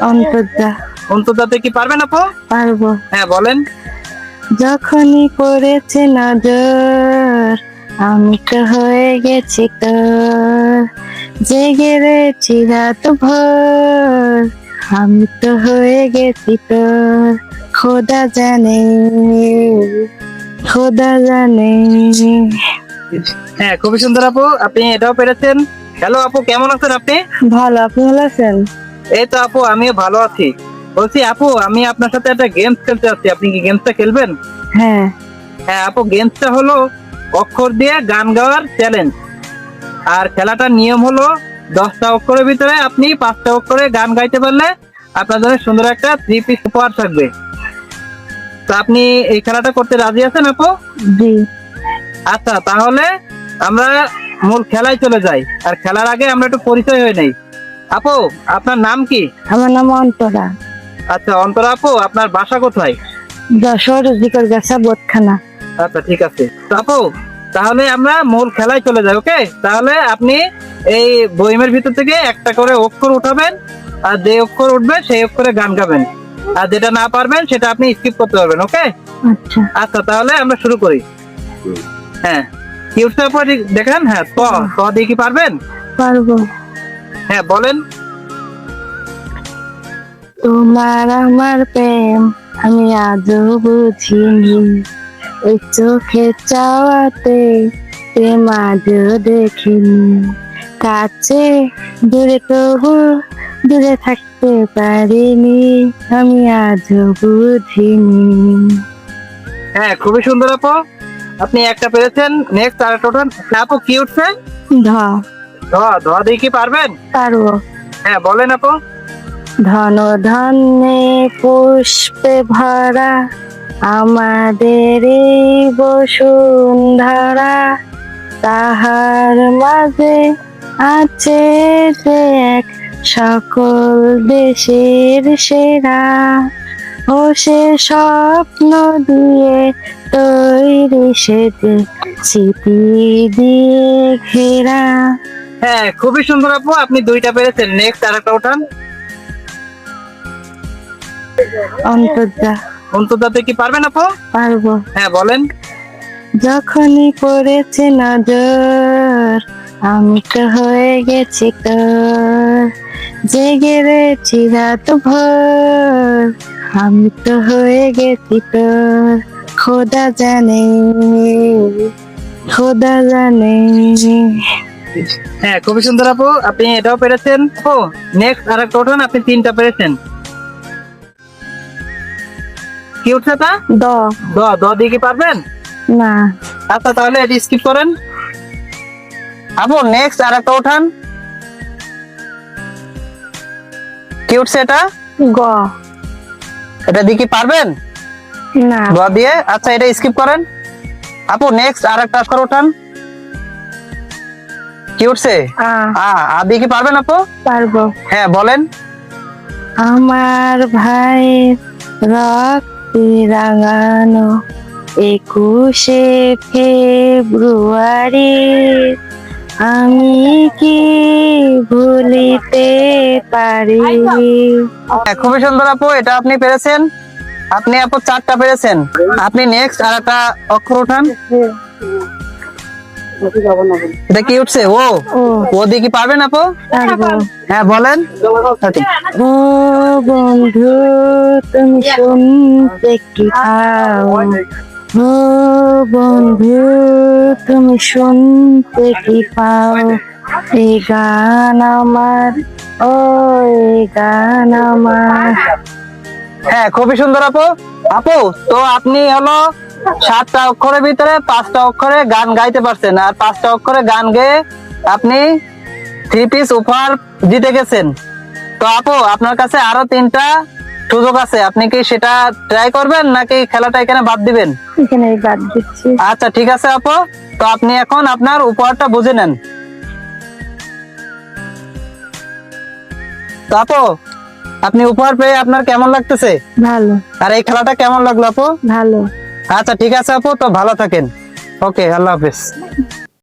অন্তর্দা অন্তর্জাতে কি পারবেন আপু? পারব। হ্যাঁ বলেন। যখনই পড়েছে নজর আমি তো হয়ে গেছি তোর। জেগে রয়েছি রাত ভোর আমি তো হয়ে গেছি তোর। খোদা জানে খোদা জানে। হ্যাঁ খুবই সুন্দর আপু আপনি এটাও পেরেছেন। হ্যালো আপু কেমন আছেন আপনি? ভালো আপনি ভালো আছেন? এই তো আপু আমিও ভালো আছি। বলছি আপু আমি আপনার সাথে একটা গেমস খেলতে চাচ্ছি আপনি কি গেমসটা খেলবেন? হ্যাঁ। হ্যাঁ আপু গেমসটা হলো অক্ষর দিয়ে গান গাওয়ার চ্যালেঞ্জ আর খেলাটার নিয়ম হলো দশটা অক্ষরের ভিতরে আপনি পাঁচটা অক্ষরে গান গাইতে পারলে আপনার জন্য সুন্দর একটা থ্রি পিস উপহার থাকবে। তো আপনি এই খেলাটা করতে রাজি আছেন আপু? জি। আচ্ছা তাহলে আমরা মূল খেলায় চলে যাই। আর খেলার আগে আমরা একটু পরিচয় হয়ে নেই। আপু আপনার নাম কি? আমার নাম অন্তরা। আচ্ছা অন্তরা আপু আপনার বাসা কোথায়? যশোর জিকর গাছা বোধখানা। আচ্ছা ঠিক আছে। আপু তাহলে আমরা মূল খেলায় চলে যাই ওকে? তাহলে আপনি এই বইমের ভিতর থেকে একটা করে অক্ষর উঠাবেন আর যে অক্ষর উঠবে সেই অক্ষরে গান গাবেন। আর যেটা না পারবেন সেটা আপনি স্কিপ করতে পারবেন ওকে? আচ্ছা। আচ্ছা তাহলে আমরা শুরু করি। হ্যাঁ। কি আপু দেখেন? হ্যাঁ ত। ত দিয়ে কি পারবেন? পারব। হ্যাঁ বলেন। তোমার আমার প্রেম আমি আজও বুঝিনি। ওই চোখে চাওয়াতে প্রেম আজও দেখিনি। কাছে দূরে তবু দূরে থাকতে পারিনি আমি আজও বুঝিনি। হ্যাঁ খুবই সুন্দর আপু। আপনি একটা পেরেছেন। নেক্সট আর একটা আপু কি উঠছে? ধ। ধ ধ দিয়ে কি পারবেন? পারব। হ্যাঁ বলেন আপু। ধন ধনে পুষ্পে ভরা আমাদের বসুন্ধরা। তাহার মাঝে আছে যে এক সকল দেশের সেরা। ও সে স্বপ্ন দিয়ে তৈরি সেজে স্মৃতি দিয়ে ঘেরা। হ্যাঁ খুবই সুন্দর আপু। আপনি দুইটা পেরেছেন। নেক্সট আর একটা উঠান। অন্তর্দা। অন্তর্জাতে কি পারবেন আপু? পারব। হ্যাঁ বলেন। যখনই পড়েছে নজর আমি তো হয়ে গেছি তোর। জেগে রয়েছি রাত ভোর আমি তো হয়ে গেছি তোর। খোদা জানে খোদা জানে। হ্যাঁ খুবই সুন্দর আপু আপনি এটাও পেরেছেন। ও নেক্সট আর একটা উঠান আপনি তিনটা পেরেছেন। কি উঠছে তা? দ। দ দ দিয়ে কি পারবেন? না। আচ্ছা তাহলে এটি স্কিপ করেন। আপু নেক্সট আর একটা উঠান। কি উঠছে এটা? গ। এটা দিয়ে কি পারবেন? না। গ দিয়ে। আচ্ছা এটা স্কিপ করেন। আপু নেক্সট আর একটা অক্ষর উঠান। কি উঠছে? আ। আ আ কি পারবেন আপু? পারব। হ্যাঁ বলেন। আমার ভাই রক্তে রাঙানো একুশে ফেব্রুয়ারি। আমি কি ভুলিতে পারি? হ্যাঁ, খুবই সুন্দর আপু এটা আপনি পেরেছেন। আপনি আপু চারটা পেরেছেন। আপনি নেক্সট আর একটা অক্ষর উঠান। এটা কি উঠছে? ও ও। কি পারবেন আপু? হ্যাঁ বলেন। ও বন্ধু তুমি শুনতে কি পাও? ও বন্ধু তুমি শুনতে কি পাও? এই গান আমার ও এই গান আমার। হ্যাঁ খুবই সুন্দর আপু। আপু তো আপনি হলো সাতটা অক্ষরের ভিতরে পাঁচটা অক্ষরে গান গাইতে পারছেন আর পাঁচটা অক্ষরে গান গেয়ে আপনি থ্রি পিস উপহার জিতে গেছেন। তো আপু আপনার কাছে আরও তিনটা সুযোগ আছে। আপনি কি সেটা ট্রাই করবেন নাকি খেলাটা এখানে বাদ দিবেন? এখানে বাদ দিচ্ছি। আচ্ছা ঠিক আছে আপু। তো আপনি এখন আপনার উপহারটা বুঝে নেন। তো আপু আপনি উপহার পেয়ে আপনার কেমন লাগতেছে? ভালো। আর এই খেলাটা কেমন লাগল আপু? ভালো। আচ্ছা ঠিক আছে আপু তো ভালো থাকেন। ওকে আল্লাহ হাফেজ।